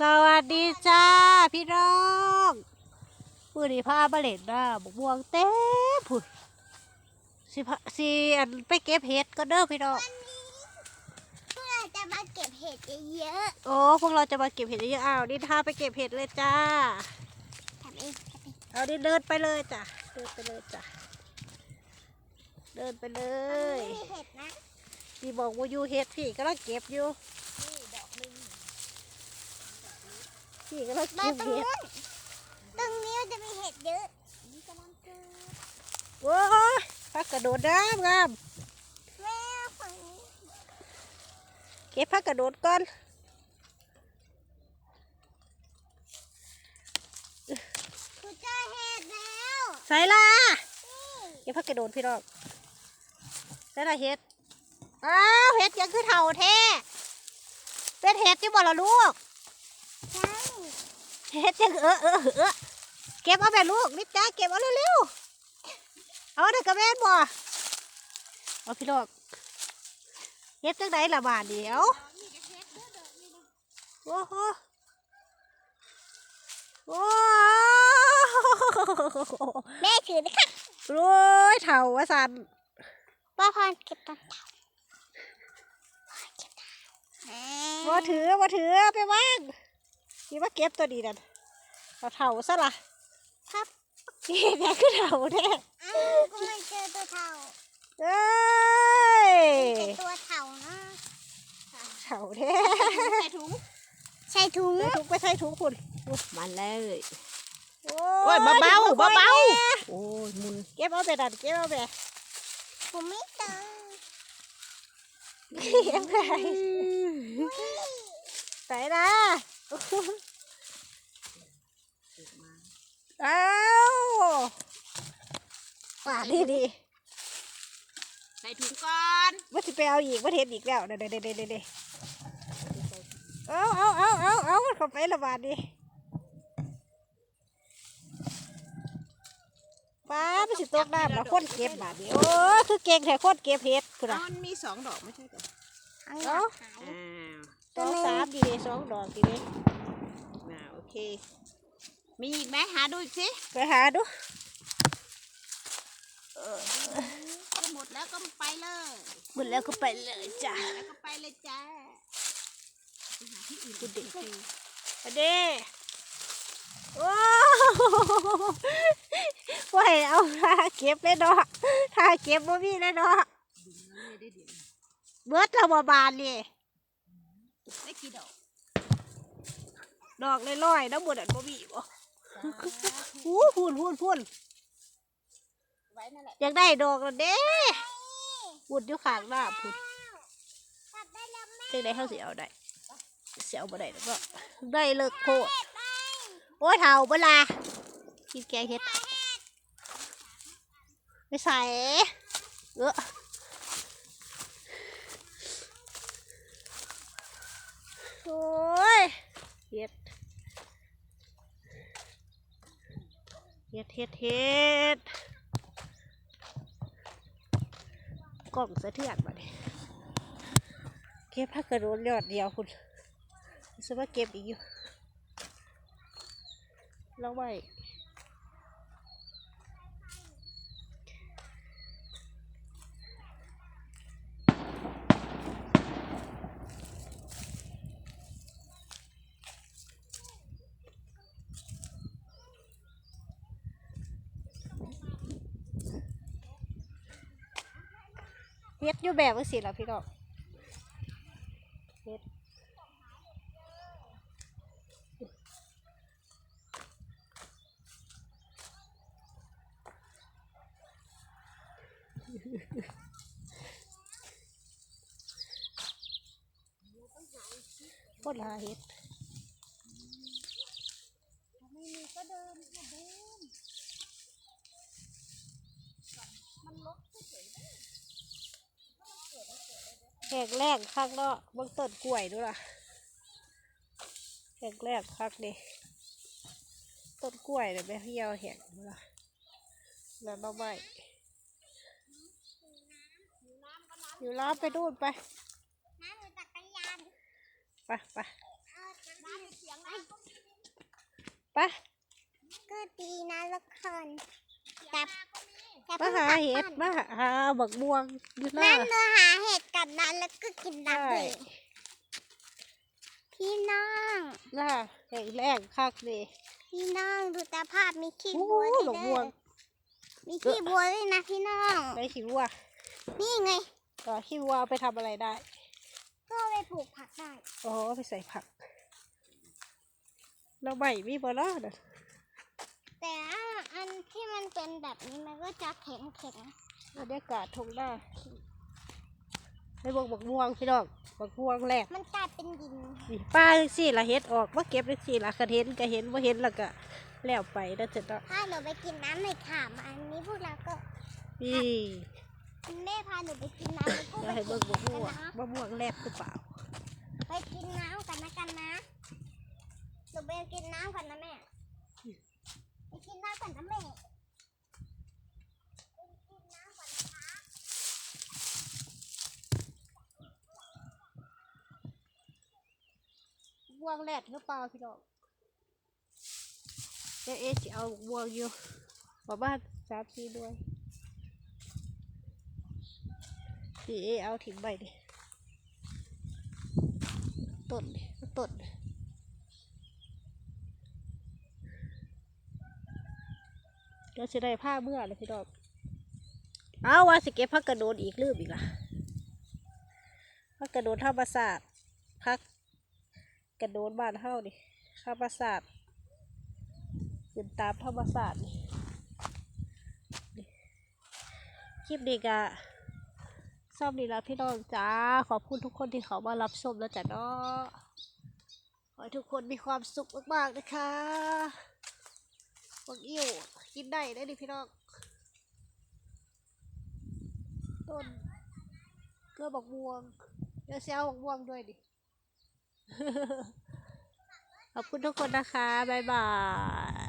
สวัสดีจ้าพี่น้องผู้ดีพาบาเล็ดนะบกบวงเต้ผุดสิพะสิอันไปเก็บเห็ดก็เด้อพี่น้อง เพื่อจะมาเก็บเห็ดเยอะโอ้พวกเราจะมาเก็บเห็ดเยอะๆอ้าวดินพาไปเก็บเห็ดเลยจ้า ๆทำเองทำเองเอาดินเดินไปเลยจ้ะ เดินไปเลยจ้ะ เดินไปเลย ไม่มีเห็ดนะ พี่บอกว่าอยู่เห็ดพี่ก็ต้องเก็บอยู่ พี่ก็ต้องมาเก็บตรงเห็ดนู้นตรงนี้มันจะมีเห็ดเยอะนี่กำลังเกิดโอ้ยพักกระโดดน้ำงามแม่ฝั่งนี้เก็บพักกระโดดก่อนคือเจอเห็ดแล้วใส่ละนี่เก็บพักกระโดดพี่น้องใส่ละเห็ดอ้าวเห็ดยังคือเท่าแท้เป็นเห็ดที่บ่ละลูกใช่ เห็ดยังเออเออเออเก็บเอาไปลูกนิดจ้าเก็บเอาเร็วๆเอาเด็กกระแม่นบ่เอาพี่น้องเห็ดจังไดละบาทเดียวโอ้โหโอ้โหแม่ถือนะคะโอ้ยเถ่าวะสันป้าพรเก็บต้นเถาบ่ถือบ่ถือไปว่าง นี่ว่าเก็บตัวดีนั่นเอาเถ่าซะละครับนี่แม่คือเถ่าแท้อ้าวก็ไม่เจอตัวเถาเอ้ยเจอตัวเถานะเถ่าแท้ใส่ถุงใส่ถุงใส่ถุงไปใส่ถุงคุณมาเลยโอ้โอ้ยเบาๆดี๋ยวค่อยเบาแน่โอ้ยมุนเก็บเอาไปดันเก็บเอาไปผมไม่เจอเก็บไปใส่นะเอ้าป่าดีดีใส่ถุงก่อนๆว่าสิไปเอาอีกว่าเห็นอีกแล้วเด้เด้เด้เด้เด้เด้เอาเอาเอาเอาเอามันเข้าไประบาดดิป้าไม่สิตกน้ำแล้วคนเก็บบาดดิโอ้คือเก่งแท้คนเก็บเห็ดพุ่นเอาอะมันมีสองดอกไม่ใช่เหรอทั้งหมดหายอ้าว สองสามดีเด้สองดอกดีเด้อ่าโอเค มีอีกไหมหาดูอีกสิไปหาดูถ้าหมดแล้วก็ไปเลยหมดแล้วก็ไปเลยจ้ะแล้วก็ไปเลยจ้าไปหาที่อื่นดูดิสิอเด้โอ้ว่าให้เอาทาเก็บเลยเนาะทาเก็บบ่มีเลยเนาะไม่ได้เดี๋ยวเบิดเราบ่บานนี่ ได้กี่ดอก ดอกลอยๆน้ำบุญอันบ่มีบ่หูพูนพูนพูนไว้นั่นแหละอยากได้ดอกแล้วเด้พูดอยู่ข้างหน้าพูดตัดได้แล้วแม่จังได้เฮาสิเอาได้สิเอาบ่ได้แล้วก็ได้เลิกโพดโอ้ยเฒ่าเบ่ล่ะกินแกงเฮ็ดไม่ใส่เออโอ้ ยเฮ็ดเฮ็ดเฮ็ดเฮ็ดกล่องสะเทือนมาดิเก็บผักกระโดดยอดเดียวคุณสมว่าเก็บอีกอยู่แล้วไว้ เฮ็ดอยู่แบบว่าสิล่ะพี่น้องเฮ็ดโคตรหาเฮ็ด ไม่มีก็เดินค่ะเดินมันลกเฉย แขกแรกคักเนาะเบิ่งต้นกล้วยดูล่ะแขกแรกคักนี่ต้นกล้วยเนี่ยไปเหี่ยวแหงดูล่ะแล้วเราไม่อยู่ล้าไปดูนไปๆน้ำหรือจักรยานไปไปเอาจักรยานไปก็ดีนะละคนแต่ แต่มาเพิ่งหากลับเห็ดบ้านมาหาบักม่วงอยู่หนั่น้านเนื้อหาเห็ดกับนั้นแล้วก็กินน้ำใช่เลยพี่น้อง หน้าแห่งแรงคักเลย พี่น้องดูตาภาพมีขี้โอ้บัวด้วยบักเด้ม่วองมีขี้บัวด้วยนะพี่น้องได้ขี้วัวนี่ไงก็ขี้วัวเอาไปทำอะไรได้ ก็เอาไปปลูกผักได้ อ๋อเอาไปใส่ผัก เราใบมีบ่เนาะน่ะ แต่อันที่มัน เป็นแบบนี้มันก็จะแข็งแข็งบรรยากาศทงหน้าไปเบิ่งบักม่วงพี่น้องบักม่วงแรกๆมันกลายเป็นดินนี่ป้าจังซี่ละเฮ็ดออกว่าเก็บจังซี่ละคันเห็นก็เห็นว่าเห็นแล้วก็แล้วไปแล้วเสร็จแล้วถ้าหนูไปกินน้ำหน่อยค่ะมาอันนี้พวกเราก็นี่คุณแม่พาหนูไปกินน้ำแล้วก็เดี๋ยวไปให้กิเบิ่นงบักม่วงนะบักม่วงแรกหรือเปล่า ไปกินน้ำกันนะกันนะหนูไปกินน้ำก่อนนะแม่ไปกินน้ำก่อนนะแม่ไปกินน้ำก่อนนะคะ ม่วงแรกหรือเปล่าพี่น้องเอ๊เอ๊ะเอาบวงอยู่ประมาณสามสี่ด้วยนี่เอเอาทิ้งไปดิต้นดิต้นดิเดี๋ยวจะได้ผ้าเมื่อเลยพี่น้องเอาว่าสิเก็บพักกระโดดอีกลืมอีกล่ะพักกระโดดธรรมศาสตร์พัก กระโดดบ้านเฮานี่ธรรมศาสตร์ขึ้นตามธรรมศาสตร์คลิปนี้ก็ชอบดีแล้วพี่น้องจ้า ขอบคุณทุกคนที่เขามารับชมแล้วจ้ะเนาะขอให้ทุกคนมีความสุขมากๆนะคะบักอิ่วกินได้ได้ดิพี่น้อง ต้นเกลือบักม่วงเดี๋ยวเซลบักม่วงด้วยดิ ขอบคุณทุกคนนะคะ บ๊ายบาย